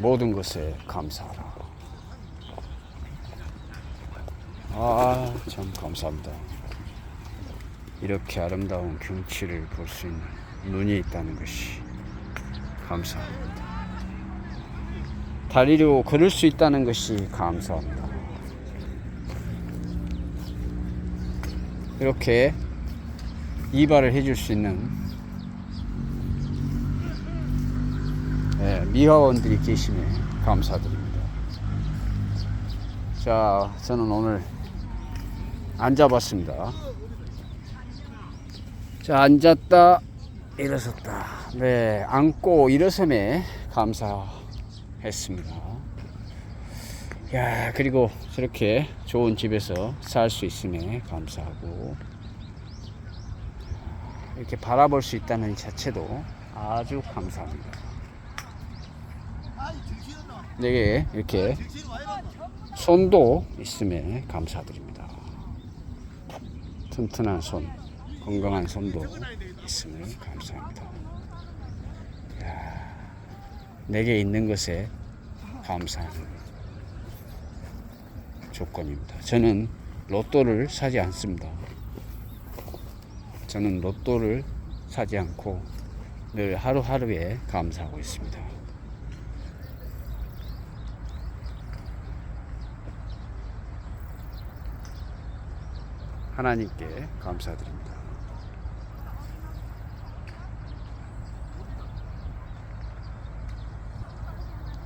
모든 것에 감사하라. 아, 참 감사합니다. 이렇게 아름다운 경치를 볼 수 있는 눈이 있다는 것이 감사합니다. 다리로 걸을 수 있다는 것이 감사합니다. 이렇게 이발을 해줄 수 있는 미화원들이 계심에 감사드립니다. 자, 저는 오늘 앉아봤습니다. 자, 앉았다, 일어섰다. 네, 앉고 일어섬에 감사했습니다. 야, 그리고 저렇게 좋은 집에서 살 수 있음에 감사하고, 이렇게 바라볼 수 있다는 자체도 아주 감사합니다. 내게 이렇게 손도 있음에 감사드립니다. 튼튼한 손, 건강한 손도 있음을 감사합니다. 이야, 내게 있는 것에 감사하는 조건입니다. 저는 로또를 사지 않습니다. 저는 로또를 사지 않고 늘 하루하루에 감사하고 있습니다. 하나님께 감사드립니다.